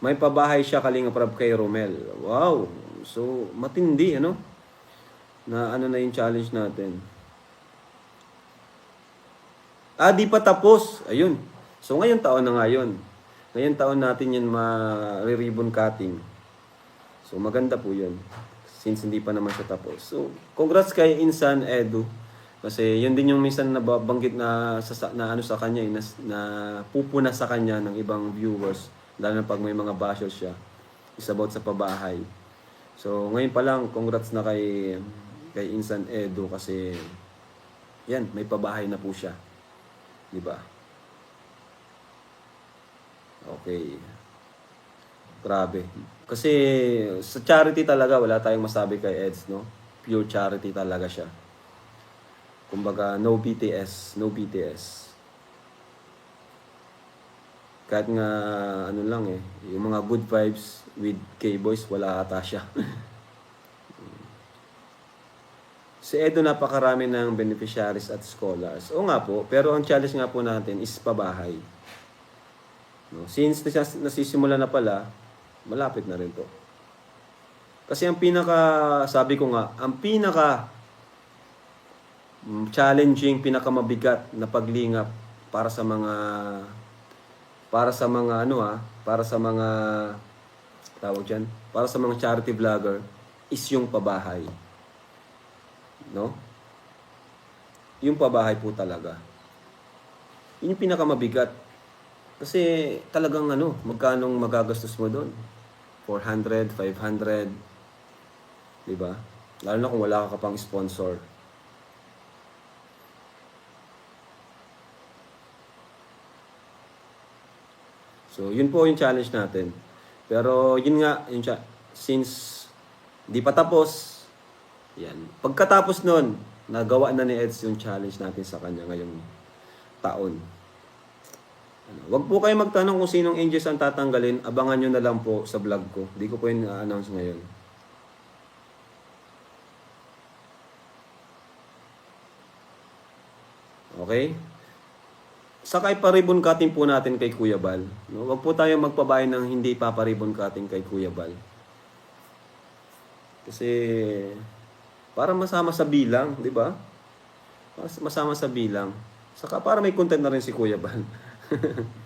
May pabahay siya Kalinga Prab kay Romel. Wow! So, matindi, ano? Na ano na yung challenge natin. Ah, di pa tapos. Ayun. So, ngayon taon na nga yun. Ngayon taon natin yan ma-ribbon cutting. So, maganda po yun. Since hindi pa naman siya tapos. So, congrats kay Insan Edu. Kasi yun din yung minsan nababanggit na, sa, na ano sa kanya, eh, na, na pupuna sa kanya ng ibang viewers. Lalo na pag may mga bashers siya. Is about sa pabahay. So, ngayon pa lang, congrats na kay, kay Insan Edu kasi yan, may pabahay na po siya. Di ba? Okay. Grabe. Kasi sa charity talaga, wala tayong masabi kay Eds, no? Pure charity talaga siya. Kumbaga, no BTS, no BTS. Kahit nga, ano lang eh, yung mga good vibes with K-Boys, wala ata siya. si Edo napakarami ng beneficiaries at scholars. O nga po, pero ang challenge nga po natin is pabahay. No? Since nas- nasisimula na pala, malapit na rin to. Kasi ang pinaka, sabi ko nga, ang pinaka challenging, pinakamabigat na paglingap para sa mga para sa mga ano ah, para sa mga tawag diyan, para sa mga charity vlogger is yung pabahay. No? Yung pabahay po talaga. Yun yung pinakamabigat. Kasi talagang ano, magkanong magagastos mo doon? 400, 500, di ba? Lalo na kung wala ka pang sponsor. So, yun po yung challenge natin. Pero, yun nga, yun siya, since di pa tapos, yan. Pagkatapos nun, nagawa na ni Eds yung challenge natin sa kanya ngayong taon. Ano, Wag po kayo magtanong kung sinong angels ang tatanggalin. Abangan nyo na lang po sa vlog ko. Hindi ko po yun announce ngayon. Okay? Sakay pa ribbon cutting po natin kay Kuya Bal. No? Wag po tayo magpabahay ng hindi paparibon cutting kay Kuya Bal. Kasi para masama sa bilang, di ba? Mas- Masama sa bilang. Saka para may content na rin si Kuya Bal.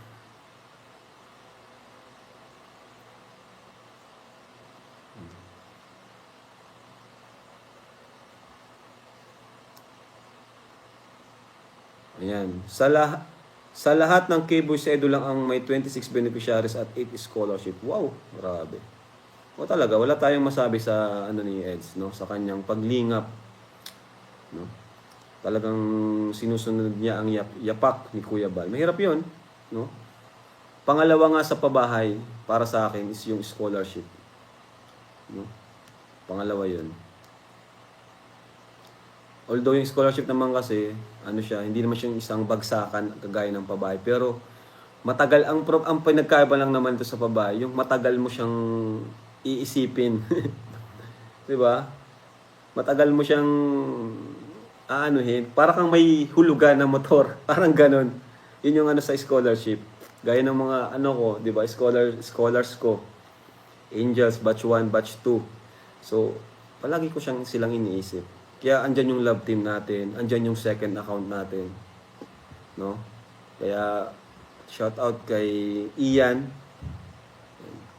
Ayan. Sa, lah sa lahat ng K-Boys Edu lang ang may 26 beneficiaries at 8 scholarship. Wow, grabe. O talaga, wala tayong masabi sa ano ni Eds, no? Sa kanyang paglingap. No? Talagang sinusunod niya ang yap- yapak ni Kuya Bal. Mahirap 'yon, no? Pangalawa nga sa pabahay para sa akin is yung scholarship. No? Pangalawa 'yon. Although yung scholarship naman kasi, ano siya, hindi naman siya isang bagsakan kagaya ng pabahay. Pero matagal ang pro, ang pinagkaiba lang naman to sa pabahay, yung matagal mo siyang iisipin. 'Di ba? Matagal mo siyang aanuhin, para kang may hulugan na motor, parang ganon. Yun yung ano sa scholarship. Gaya ng mga ano ko, 'di ba? Scholar scholars ko. Angels batch 1, batch 2. So, palagi ko siyang silang iniisip. Kaya andyan yung love team natin, andyan yung second account natin. No? Kaya shout out kay Ian.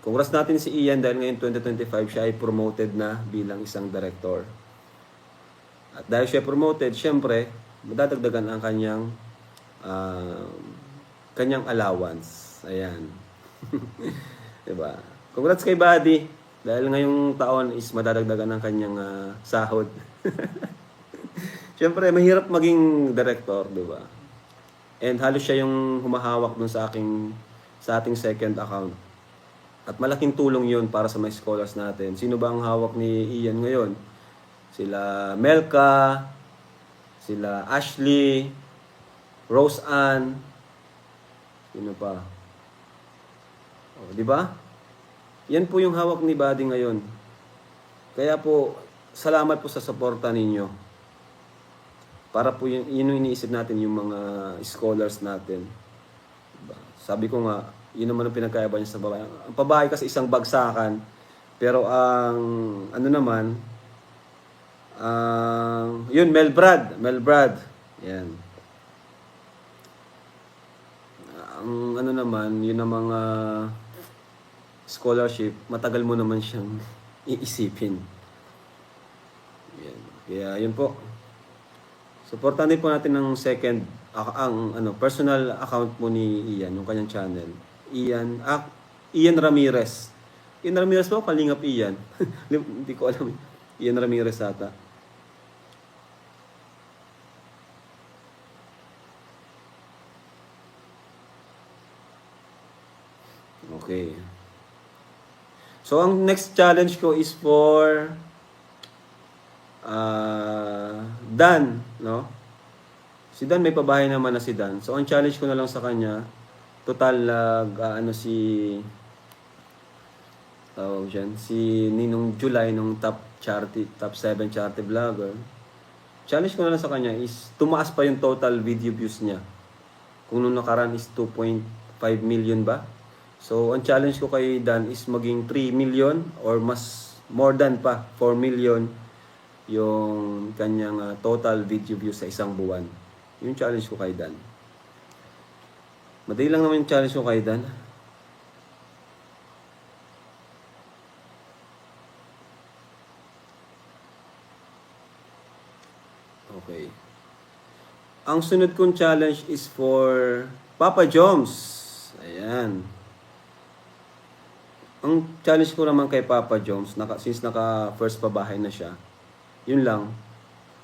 Congrats natin si Ian dahil ngayon 2025 siya ay promoted na bilang isang director. At dahil siya promoted, syempre, madadagdagan ang kanyang um, kanyang allowance. Ayan. 'Di ba? Congrats kay Buddy dahil ngayong taon is madadagdagan ang kanyang ah, sahod. Syempre, mahirap maging director, 'di ba? And halos siya yung humahawak dun sa aking sa ating second account. At malaking tulong 'yun para sa mga scholars natin. Sino ba ang hawak ni Ian ngayon? Sila Melka, sila Ashley, Rose Ann, sino pa? Oh, di ba? Yan po yung hawak ni Buddy ngayon. Kaya po, salamat po sa suporta ninyo. Para po yun, yun iniisip natin, yung mga scholars natin. Diba? Sabi ko nga, Yun naman ang pinagkaiba niya sa babae. Ang babae kasi isang bagsakan, pero ang ano naman, ang yun, Melbrad. Melbrad. Yan. Ang ano naman, yun ang mga scholarship, matagal mo naman siyang iisipin. Kaya yun po. Supportan din po natin ng second ak- ang ano personal account mo ni Ian, yung kanyang channel. Ian, ah, Ian Ramirez. Ian Ramirez po, kalingap Ian. Hindi ko alam. Ian Ramirez ata. Okay. So, ang next challenge ko is for ah Dan, no? Si Dan, may pabahay naman na si Dan. So, ang challenge ko na lang sa kanya, total lag, ah, ano si, tawag dyan, si Ninong July, nung top charity, top 7 charity vlogger. Challenge ko na lang sa kanya is, tumaas pa yung total video views niya. Kung nung nakaraan is 2.5 million ba? So, ang challenge ko kay Dan is maging 3 million or mas more than pa, 4 million yung kanyang ah, total video views sa isang buwan. Yung challenge ko kay Dan. Madali lang naman yung challenge ko kay Dan. Okay. Ang sunod kong challenge is for Papa Joms. Ayan. Ang challenge ko naman kay Papa Joms, naka, since naka first pabahay na siya, yun lang,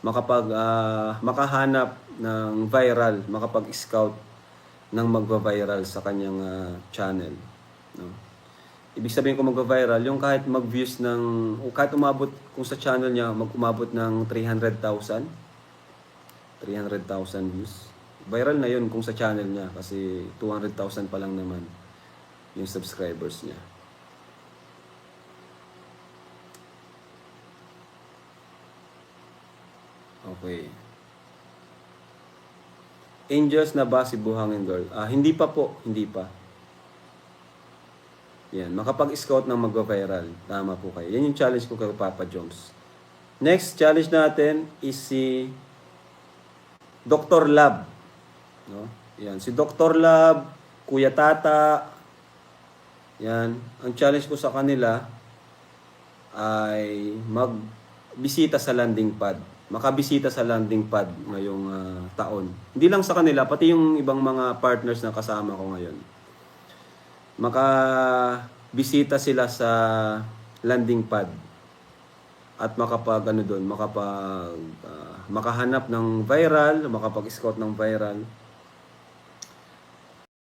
makapag, ah, makahanap ng viral, makapag-scout ng magva-viral sa kanyang ah, channel. No? Ibig sabihin ko magva-viral, yung kahit mag-views ng, kahit umabot, kung sa channel niya, mag-umabot ng 300,000, 300,000 views. Viral na yun kung sa channel niya kasi 200,000 pa lang naman yung subscribers niya. Okay. Angels na ba si Buhangin Girl? Ah, hindi pa po, hindi pa. Yan, makapag-scout ng mag-viral. Tama po kayo. Yan yung challenge ko kay Papa Jones. Next challenge natin is si Dr. Lab. No? Yan, si Dr. Lab, Kuya Tata. Yan, ang challenge ko sa kanila ay magbisita sa landing pad. Makabisita sa landing pad ngayong ah, taon. Hindi lang sa kanila, pati yung ibang mga partners na kasama ko ngayon. Makabisita sila sa landing pad at makapag ano doon, makapag ah, makahanap ng viral, makapag-scout ng viral